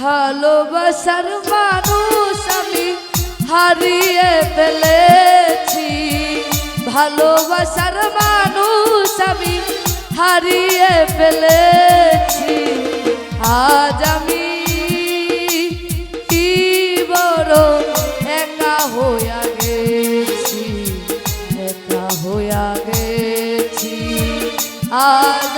ভালোবাসার মানুষ আমি হারিয়ে ফেলেছি। ভালোবাসার মানুষ আমি হারিয়ে ফেলেছি। আজ আমি বড় একা হইয়া গেছি, একা হইয়া গেছি। আজ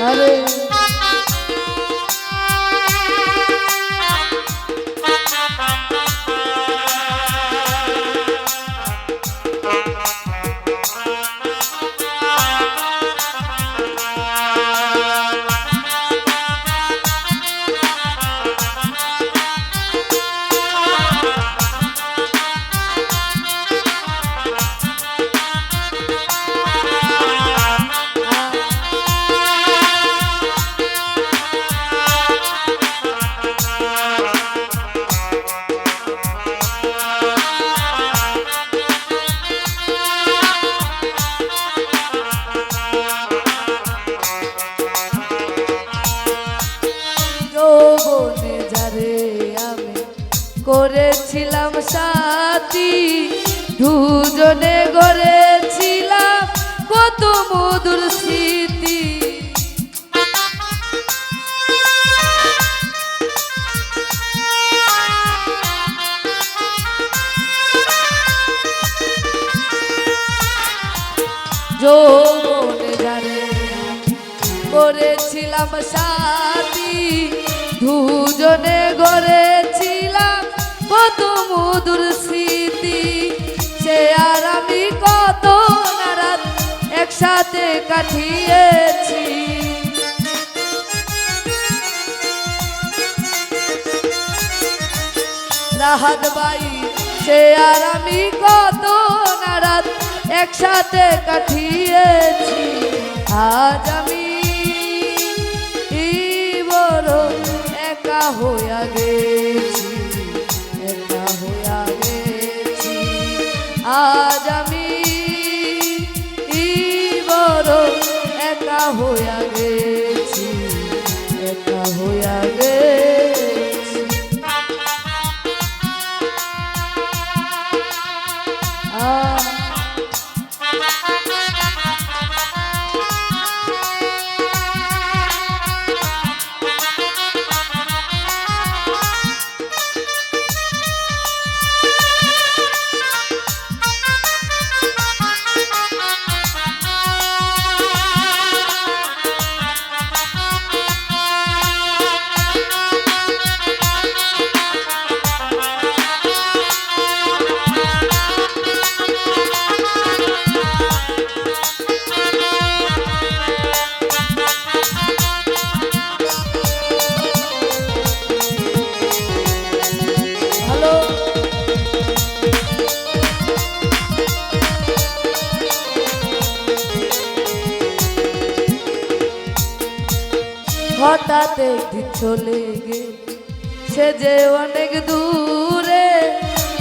আরে করেছিলাম সাথী দুজনে গড়েছিলাম কত মধুর স্মৃতি। করেছিলাম সাথী দুজনে গড়েছিলাম কত মধুর স্মৃতি আমি কত নারাত একসাথে আমি কত একসাথে আজ আমি বড় একা হইয়া গেছি। আজ আমি বড় একা হইয়া গেছি। একদিন চলে গে সে যে অনেক দূরে,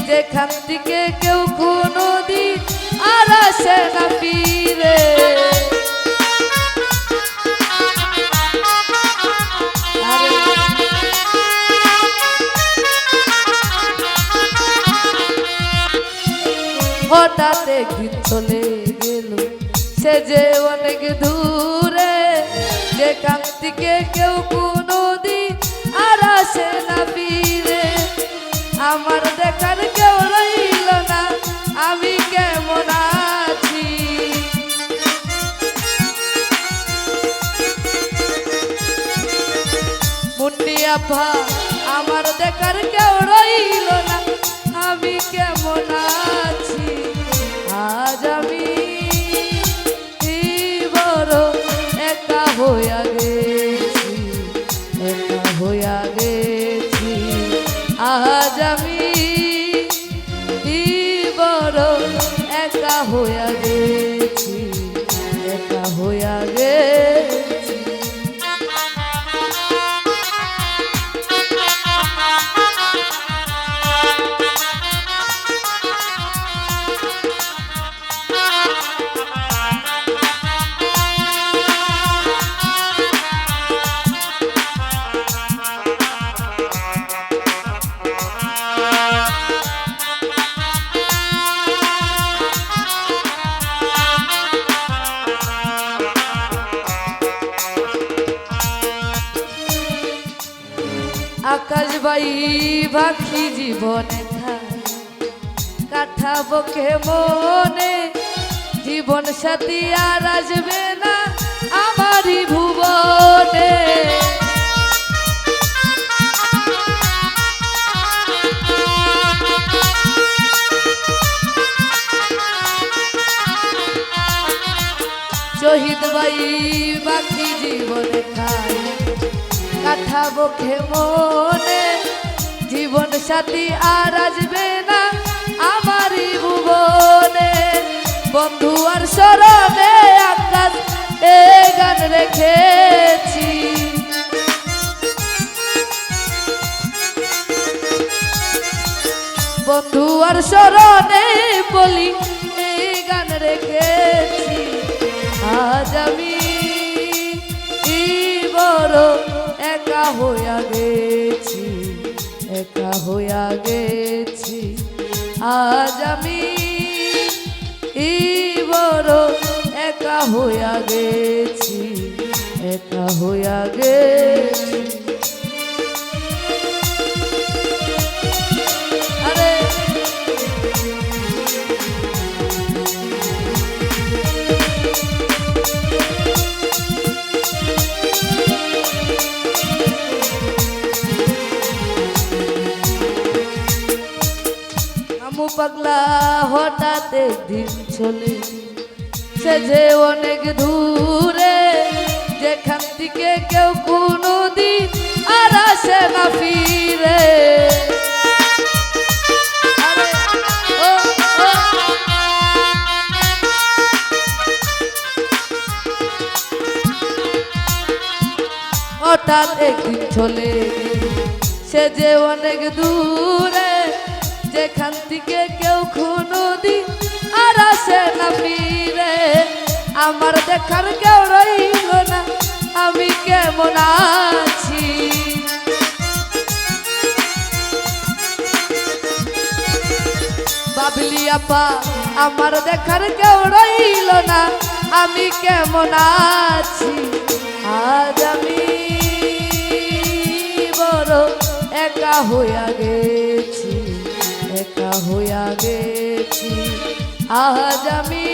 যেখান থেকে কেউ কোনো দিন আর আসে না ফিরে। হঠাৎ একদিন চলে গেল সে যে অনেক দূরে যেখান থেকে কেউ কোনো দিন আর আসে না ফিরে। আমার দেখার কেউ রইল না, আমি কেমন আছি? মুন্ডি আফা আমার দেখার কেউ রইল না, আমি কেমন আছি? আজ আমি আকাশ বাই পাখি জীবনে কাঠাবো কে মনে জীবন সাথী আর আসবে না আমারই ভুবনে। শহীদ বাই বাকি জীবনে খায় কাঠাবো খে মনে, জীবন সাথী আর আসবে না আমারই ভুবনে। বন্ধু আর স্মরণে আকাশ এ গান রেখেছি। বন্ধু আর স্মরণে বলি এই গান রেখেছি। আজ আমি বড় হইয়া গেছি, একা হইয়া গেছি। আজ আমি কি বড় একা হইয়া গেছি, একা হইয়া গেছি। পাগলা হঠাৎ একদিন চলে সে যে অনেক দূরে, যেখান থেকে কেউ কোনো দিন আর আসে না ফিরে। হঠাৎ একদিন চলে। সে যে অনেক দূরে, যেখান থেকে আমার দেখার কেউ রইল না, আমি কেমন আছি? বাবলি আপা, আমার দেখার কেউ রইল না, আমি কেমন আছি? আজ আমি বড় একা হইয়া গেছি। একা হইয়া গেছি। আজ আমি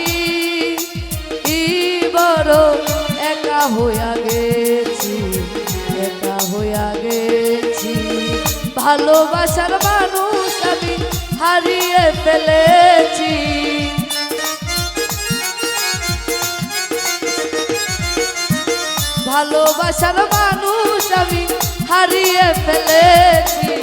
বড় একা হইয়া গেছি, একা হইয়া গেছি। ভালোবাসার মানুষ আমি হারিয়ে ফেলেছি। ভালোবাসার মানুষ আমি হারিয়ে ফেলেছি।